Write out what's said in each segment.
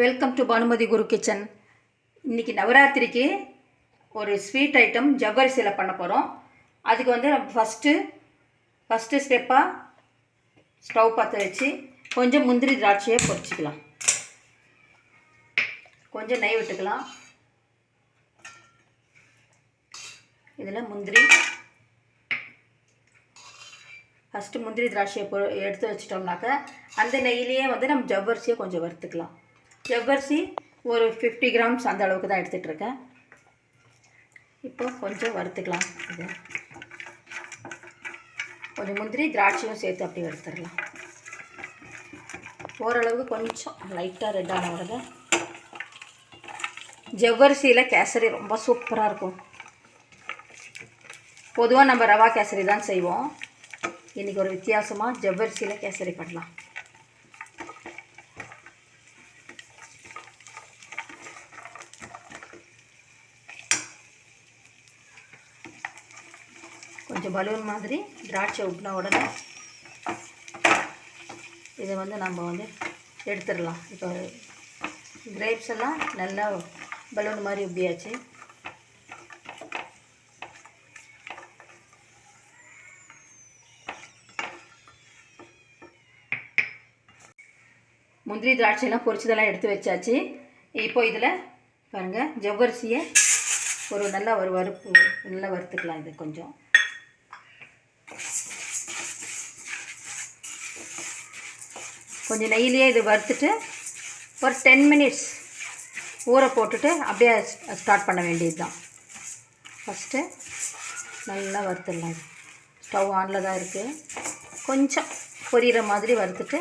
Welcome to Bhanumathi Guru kitchen இன்றைக்கி நவராத்திரிக்கு ஒரு ஸ்வீட் ஐட்டம் ஜவ்வரிசியில் பண்ண போகிறோம் அதுக்கு வந்து நம்ம ஃபஸ்ட்டு ஃபஸ்ட்டு ஸ்டெப்பாக ஸ்டவ் பற்ற வச்சு கொஞ்சம் முந்திரி திராட்சையை பொரிச்சிக்கலாம். கொஞ்சம் நெய் விட்டுக்கலாம். இதில் முந்திரி. ஃபஸ்ட்டு முந்திரி திராட்சையை பொ எடுத்து வச்சிட்டோம்னாக்க அந்த நெய்யிலேயே வந்து நம்ம ஜவ்வரிசியை கொஞ்சம் வறுத்துக்கலாம். ஜவ்வரிசி ஒரு ஃபிஃப்டி கிராம்ஸ் அந்த அளவுக்கு தான் எடுத்துகிட்ருக்கேன் இப்போ கொஞ்சம் வறுத்துக்கலாம் இது. கொஞ்சம் முந்திரி திராட்சையும் சேர்த்து அப்படி வறுத்துடலாம். ஓரளவுக்கு கொஞ்சம் லைட்டாக ரெட்டான வரது ஜவ்வரிசியில் கேசரி ரொம்ப சூப்பராக இருக்கும். பொதுவாக நம்ம ரவா கேசரி தான் செய்வோம். இன்றைக்கி ஒரு வித்தியாசமாக ஜவ்வரிசியில் கேசரி பண்ணலாம். கொஞ்சம் பலூன் மாதிரி திராட்சை விட்டின உடனே இதை வந்து நம்ம வந்து எடுத்துடலாம். இப்போ கிரேப்ஸ் எல்லாம் நல்லா பலூன் மாதிரி உப்பியாச்சு. முந்திரி திராட்சையெல்லாம் பொரிச்சதெல்லாம் எடுத்து வச்சாச்சு. இப்போ இதில் பாருங்கள் ஜவ்வரிசியை ஒரு நல்லா ஒரு வறுப்பு நல்லா வறுத்துக்கலாம் இது கொஞ்சம். கொஞ்சம் நெய்யிலேயே இது வறுத்துட்டு ஒரு டென் மினிட்ஸ் ஊற போட்டுட்டு அப்படியே ஸ்டார்ட் பண்ண வேண்டியது தான் ஃபஸ்ட்டு நல்லா வறுத்துடலாம். ஸ்டவ் ஆனில் தான் இருக்குது கொஞ்சம் பொரியிற மாதிரி வறுத்துட்டு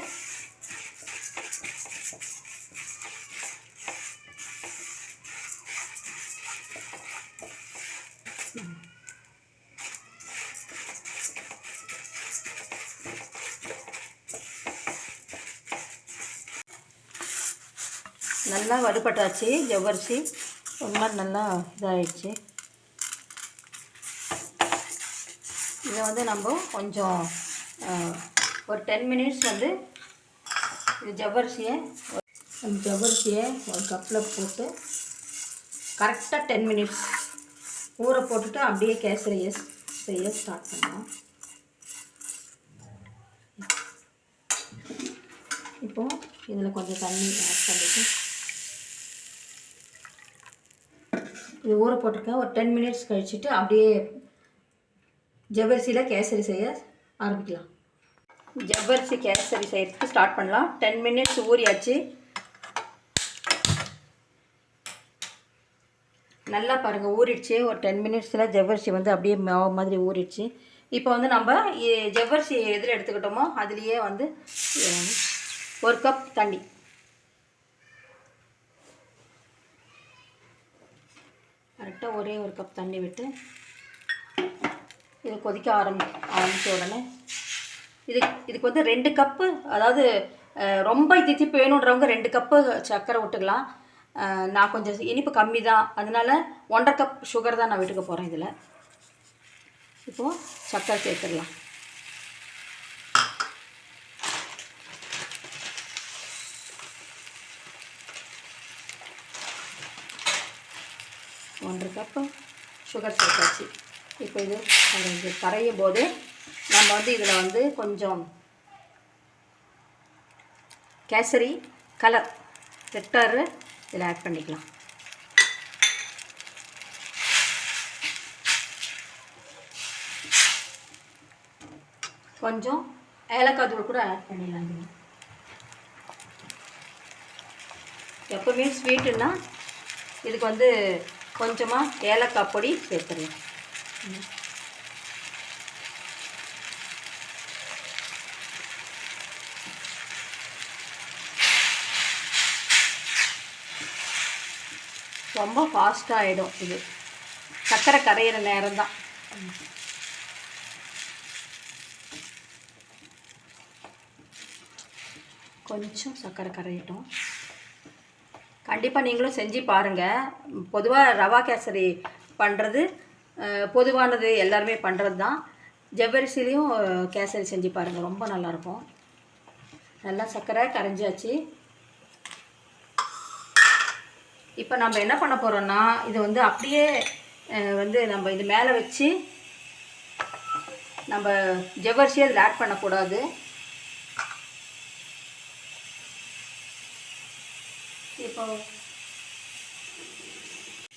நல்லா வறுபட்டாச்சு ஜவ்வரிசி. ஒரு மாதிரி நல்லா இதாகிடுச்சு இதை வந்து நம்ம கொஞ்சம் ஒரு டென் மினிட்ஸ் வந்து இது ஜவ்வரிசியை அந்த ஜவ்வரிசியை ஒரு கப்பில் போட்டு கரெக்டாக டென் மினிட்ஸ் ஊற போட்டுட்டு அப்படியே கேசரிய செய்ய ஸ்டார்ட் பண்ணலாம். இப்போ இதில் கொஞ்சம் தண்ணி ஆட் பண்ணிவிட்டு இது ஊற போட்டிருக்கேன். ஒரு டென் மினிட்ஸ் கழிச்சுட்டு அப்படியே ஜவ்வரிசியில் கேசரி செய்ய ஆரம்பிக்கலாம். ஜவ்வரிசி கேசரி செய்யறதுக்கு ஸ்டார்ட் பண்ணலாம். டென் மினிட்ஸ் ஊறியாச்சு. நல்லா பாருங்கள் ஊறிடுச்சு. ஒரு டென் மினிட்ஸில் ஜவ்வரிசி வந்து அப்படியே மாவு மாதிரி ஊறிடுச்சு. இப்போ வந்து நம்ம ஜவ்வரிசி எதில் எடுத்துக்கிட்டோமோ அதுலேயே வந்து ஒரு கப் தண்ணி. கரெக்டாக ஒரே ஒரு கப் தண்ணி விட்டு இது கொதிக்க ஆரம்பி ஆரம்பித்த உடனே இது இதுக்கு வந்து ரெண்டு கப்பு அதாவது ரொம்ப தித்திப்பு வேணுன்றவங்க ரெண்டு கப்பு சர்க்கரை விட்டுக்கலாம். நான் கொஞ்சம் இனிப்பு கம்மி தான். அதனால ஒன்றரை கப் சுகர் தான் நான் விட்டுக்க போகிறேன் இதில். இப்போது சர்க்கரை சேர்த்துடலாம். ரெண்டு கப்பு சுகர் சேர்த்தாச்சு. இப்போ இது கரைஞ்சு கரையும் போது நம்ம வந்து இதில் வந்து கொஞ்சம் கேசரி கலர் ரெட்டர் இதில் ஆட் பண்ணிக்கலாம். கொஞ்சம் ஏலக்காய் தூள் கூட ஆட் பண்ணிடலாம் இதில். எப்போவுமே ஸ்வீட்டுன்னா இதுக்கு வந்து கொஞ்சமாக ஏலக்காய் பொடி சேர்த்துறேன் ரொம்ப ஃபாஸ்ட்டாக ஆகிடும் இது. சர்க்கரை கரையிற நேரம் தான் கொஞ்சம் சர்க்கரை கரையிட்டோம். கண்டிப்பாக நீங்களும் செஞ்சு பாருங்கள் பொதுவாக ரவா கேசரி பண்ணுறது பொதுவானது எல்லாருமே பண்ணுறது தான் ஜவ்வரிசிலையும் கேசரி செஞ்சு பாருங்கள் ரொம்ப நல்லாயிருக்கும். நல்லா சர்க்கரை கரைஞ்சாச்சு. இப்போ நம்ம என்ன பண்ண போகிறோம்னா இது வந்து அப்படியே வந்து நம்ம இது மேலே வச்சு நம்ம ஜவ்வரிசியை அதில் ஆட் பண்ணக்கூடாது. இப்போ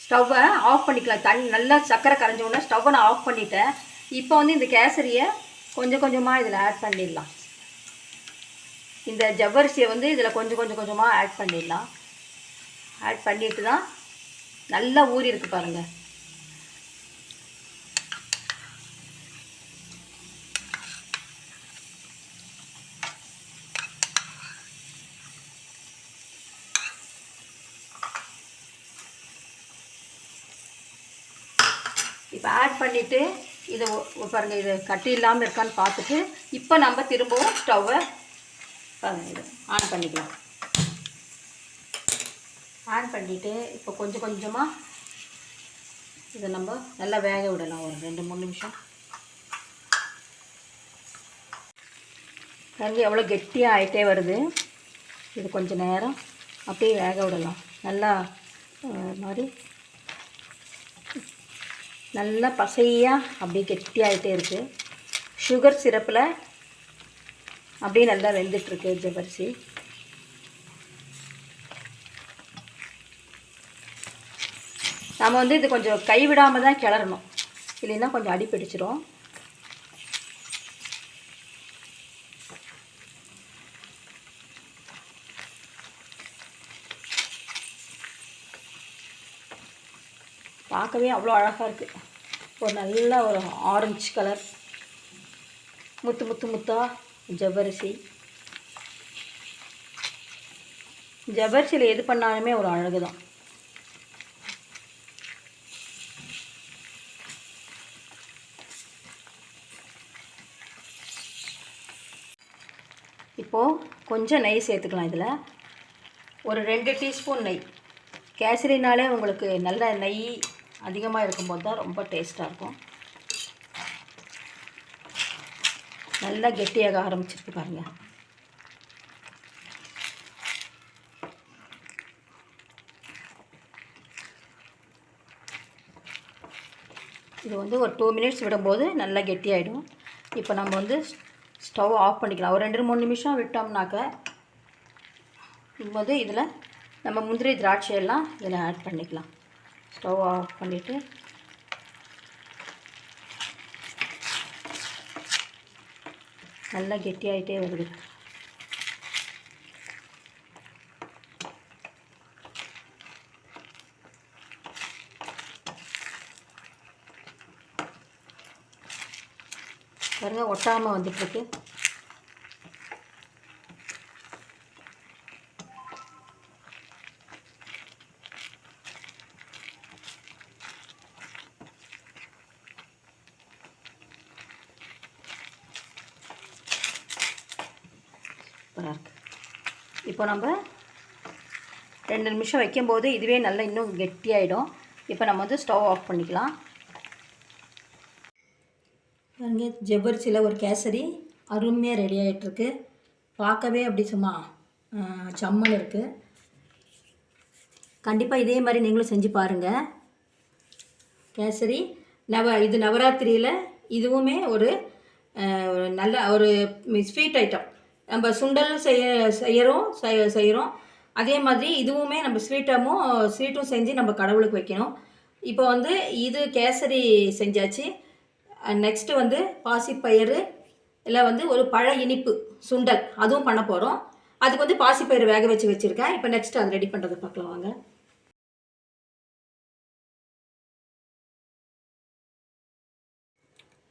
ஸ்டவ்வை ஆஃப் பண்ணிக்கலாம். தண்ணி நல்லா சக்கரை கரைஞ்ச உடனே ஸ்டவ்வை நான் ஆஃப் பண்ணிட்டேன். இப்போ வந்து இந்த கேசரியை கொஞ்சம் கொஞ்சமாக இதில் ஆட் பண்ணிடலாம். இந்த ஜவ்வரிசியை வந்து இதில் கொஞ்சம் கொஞ்சம் கொஞ்சமாக ஆட் பண்ணிடலாம். ஆட் பண்ணிட்டு தான் நல்லா ஊறி இருக்கு பாருங்கள் இப்போ ஆட் பண்ணிவிட்டு இதை பாருங்கள் இது கட்டி இல்லாமல் இருக்கான்னு பார்த்துட்டு இப்போ நம்ம திரும்பவும் ஸ்டவ்வை ஆன் பண்ணிக்கலாம். ஆன் பண்ணிவிட்டு இப்போ கொஞ்சம் கொஞ்சமாக இதை நம்ம நல்லா வேக விடலாம் ஒரு ரெண்டு மூணு நிமிஷம். பாருங்க எவ்வளோ கெட்டியாக ஆகிட்டே வருது. இது கொஞ்சம் நேரம் அப்படியே வேக விடலாம். நல்லா மாதிரி நல்லா பசையாக அப்படியே கெட்டியாகிட்டே இருக்குது சுகர் சிரப்பில் அப்படியே நல்லா வெந்துட்டுருக்கு ஜவ்வரிசி. நம்ம வந்து இது கொஞ்சம் கைவிடாமல் தான் கிளறணும். இல்லைன்னா கொஞ்சம் அடிப்பிடிச்சிடும் பார்க்கவே அவ்வளோ அழகாக இருக்குது ஒரு நல்ல ஒரு ஆரஞ்சு கலர் முத்து முத்து முத்தா ஜவ்வரிசி. ஜவ்வரிசியில் எது பண்ணாலுமே ஒரு அழகு தான் இப்போது கொஞ்சம் நெய் சேர்த்துக்கலாம் இதில். ஒரு ரெண்டு டீஸ்பூன் நெய். கேசரினாலே உங்களுக்கு நல்ல நெய் அதிகமாக இருக்கும்போது தான் ரொம்ப டேஸ்ட்டாக இருக்கும். நல்லா கெட்டியாக ஆரம்பிச்சிருக்கு பாருங்கள் இது வந்து ஒரு டூ மினிட்ஸ் விடும்போது நல்லா கெட்டியாயிடும். இப்போ நம்ம வந்து ஸ்டவ் ஆஃப் பண்ணிக்கலாம். ஒரு ரெண்டு மூணு நிமிஷம் விட்டோம்னாக்க போது இதில் நம்ம முந்திரி திராட்சை எல்லாம் இதில் ஆட் பண்ணிக்கலாம். ஸ்டவ் ஆஃப் பண்ணிவிட்டு நல்லா கெட்டியாயிட்டே வருது. பாருங்க ஒட்டாமல் வந்துட்டுருக்கு. இப்போ நம்ம ரெண்டு நிமிஷம் வைக்கும்போது இதுவே நல்லா இன்னும் கெட்டியாயிடும். இப்போ நம்ம வந்து ஸ்டவ் ஆஃப் பண்ணிக்கலாம். பாருங்க ஜவ்வரிசியில் ஒரு கேசரி அருமையாக ரெடி ஆகிட்டுருக்கு பார்க்கவே அப்படி சும்மா சம்மன் இருக்குது கண்டிப்பாக இதே மாதிரி நீங்களும் செஞ்சு பாருங்கள் கேசரி நவ இது நவராத்திரியில் இதுவுமே ஒரு ஒரு நல்ல ஒரு ஸ்வீட் ஐட்டம் நம்ம சுண்டல் செய்ய செய்கிறோம் செய் செய்கிறோம் அதே மாதிரி இதுவுமே நம்ம ஸ்வீட்டமும் ஸ்வீட்டும் செஞ்சு நம்ம கடவுளுக்கு வைக்கணும். இப்போ வந்து இது கேசரி செஞ்சாச்சு. நெக்ஸ்ட்டு வந்து பாசிப்பயிறு இல்லை வந்து ஒரு பழ இனிப்பு சுண்டல் அதுவும் பண்ண போகிறோம் அதுக்கு வந்து பாசிப்பயிறு வேக வச்சு வச்சுருக்கேன். இப்போ நெக்ஸ்ட் அது ரெடி பண்ணுறது பார்க்கலாம் வாங்க.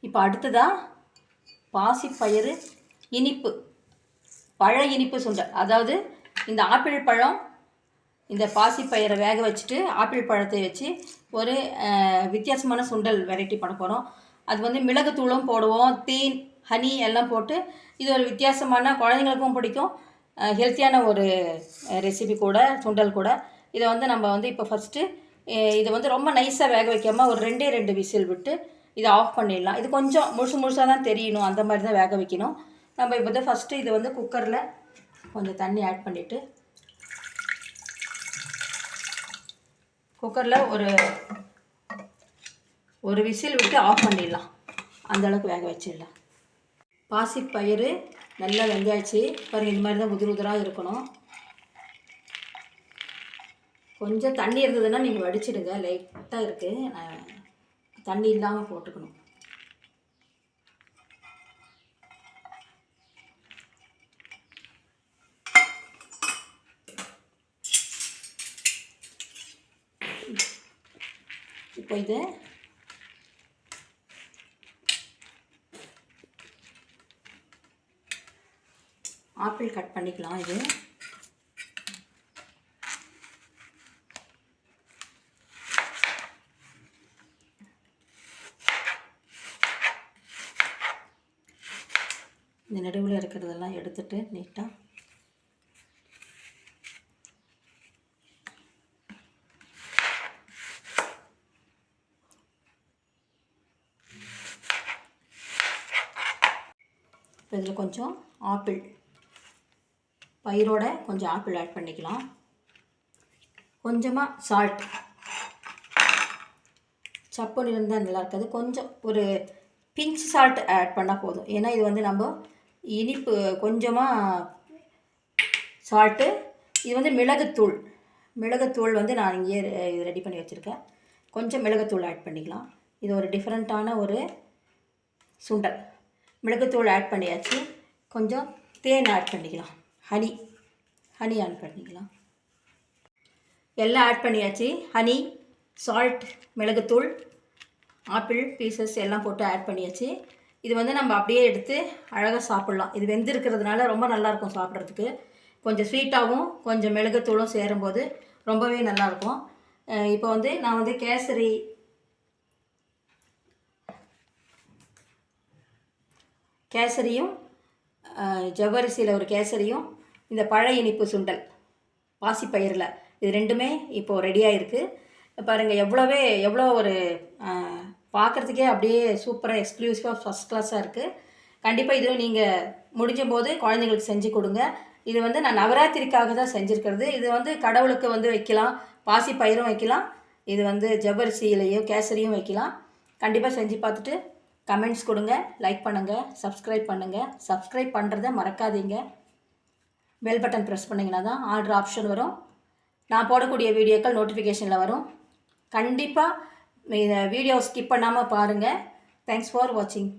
இப்போ அடுத்ததாக பாசிப்பயிறு இனிப்பு. பழ இனிப்பு சுண்டல் அதாவது இந்த ஆப்பிள் பழம் இந்த பாசிப்பயிரை வேக வச்சுட்டு ஆப்பிள் பழத்தை வச்சு ஒரு வித்தியாசமான சுண்டல் வெரைட்டி பண்ண போகிறோம் அது வந்து மிளகுத்தூளும் போடுவோம் தேன் ஹனி எல்லாம் போட்டு இது ஒரு வித்தியாசமான குழந்தைங்களுக்கும் பிடிக்கும். ஹெல்த்தியான ஒரு ரெசிபி கூட சுண்டல் கூட. இதை வந்து நம்ம வந்து இப்போ ஃபஸ்ட்டு இதை வந்து ரொம்ப நைஸாக வேக வைக்காமல் ஒரு ரெண்டே ரெண்டு விசில் விட்டு இதை ஆஃப் பண்ணிடலாம். இது கொஞ்சம் முழுசு முழுசாக தான் தெரியணும் அந்த மாதிரி தான் வேக வைக்கணும். நம்ம இப்போ தான் ஃபஸ்ட்டு இதை வந்து குக்கரில் கொஞ்சம் தண்ணி ஆட் பண்ணிவிட்டு குக்கரில் ஒரு ஒரு விசில் விட்டு ஆஃப் பண்ணிடலாம். அந்த அளவுக்கு வேக வச்சிடலாம். பாசிப்பயிறு நல்லா வெங்காய்ச்சி பாருங்க இந்த மாதிரி தான் உதிர் உதிராக இருக்கணும். கொஞ்சம் தண்ணி இருந்ததுன்னா நீங்கள் வடிச்சிடுங்க லைட்டாக இருக்குது நான் தண்ணி இல்லாமல் போட்டுக்கணும். இப்போ இது ஆப்பிள் கட் பண்ணிக்கலாம் இது. இந்த நடுவில் இருக்கிறதெல்லாம் எடுத்துட்டு நீட்டாக இப்போ இதில் கொஞ்சம் ஆப்பிள். பயிரோட கொஞ்சம் ஆப்பிள் ஆட் பண்ணிக்கலாம். கொஞ்சமாக சால்ட் சப்புன்னு இருந்தால் நல்லா இருக்காது. கொஞ்சம் ஒரு பிஞ்ச் சால்ட் ஆட் பண்ணால் போதும். ஏன்னா இது வந்து நம்ம இனிப்பு கொஞ்சமாக சால்ட்டு இது வந்து மிளகுத்தூள். மிளகுத்தூள் வந்து நான் இங்கேயே இது ரெடி பண்ணி வச்சுருக்கேன். கொஞ்சம் மிளகுத்தூள் ஆட் பண்ணிக்கலாம். இது ஒரு டிஃப்ரெண்ட்டான ஒரு சுண்டல். மிளகுத்தூள் ஆட் பண்ணியாச்சு. கொஞ்சம் தேன் ஆட் பண்ணிக்கலாம். ஹனி ஹனி ஆட் பண்ணிக்கலாம். எல்லாம் ஆட் பண்ணியாச்சு. ஹனி சால்ட் மிளகுத்தூள் ஆப்பிள் பீசஸ் எல்லாம் போட்டு ஆட் பண்ணியாச்சு. இது வந்து நம்ம அப்படியே எடுத்து அழகாக சாப்பிட்லாம். இது வெந்திருக்கிறதுனால ரொம்ப நல்லாயிருக்கும் சாப்பிட்றதுக்கு. கொஞ்சம் ஸ்வீட்டாகவும் கொஞ்சம் மிளகுத்தூளும் சேரும்போது ரொம்பவே நல்லாயிருக்கும் இப்போ வந்து நான் வந்து கேசரி கேசரியும் ஜவ்வரிசியில் ஒரு கேசரியும் இந்த பழ இனிப்பு சுண்டல் பாசிப்பயிரில் இது ரெண்டுமே இப்போது ரெடியாக இருக்குது பாருங்கள் எவ்வளோவே எவ்வளோ ஒரு பார்க்குறதுக்கே அப்படியே சூப்பராக எக்ஸ்க்ளூசிவாக ஃபஸ்ட் கிளாஸாக இருக்குது கண்டிப்பாக இதுவும் நீங்கள் முடிஞ்ச போது குழந்தைங்களுக்கு செஞ்சு கொடுங்க. இது வந்து நான் நவராத்திரிக்காக தான் செஞ்சுருக்கிறது. இது வந்து கடவுளுக்கு வந்து வைக்கலாம். பாசி பயிரும் வைக்கலாம். இது வந்து ஜவ்வரிசியிலையோ கேசரியும் வைக்கலாம். கண்டிப்பாக செஞ்சு பார்த்துட்டு கமெண்ட்ஸ் கொடுங்க லைக் பண்ணுங்கள் சப்ஸ்கிரைப் பண்ணுங்கள் சப்ஸ்கிரைப் பண்ணுறத மறக்காதீங்க. பெல் பட்டன் ப்ரெஸ் பண்ணிங்கன்னா தான் ஆர்டர் ஆப்ஷன் வரும். நான் போடக்கூடிய வீடியோக்கள் நோட்டிஃபிகேஷனில் வரும். கண்டிப்பாக இந்த வீடியோ ஸ்கிப் பண்ணாமல் பாருங்கள் தேங்க்ஸ் ஃபார் வாட்சிங்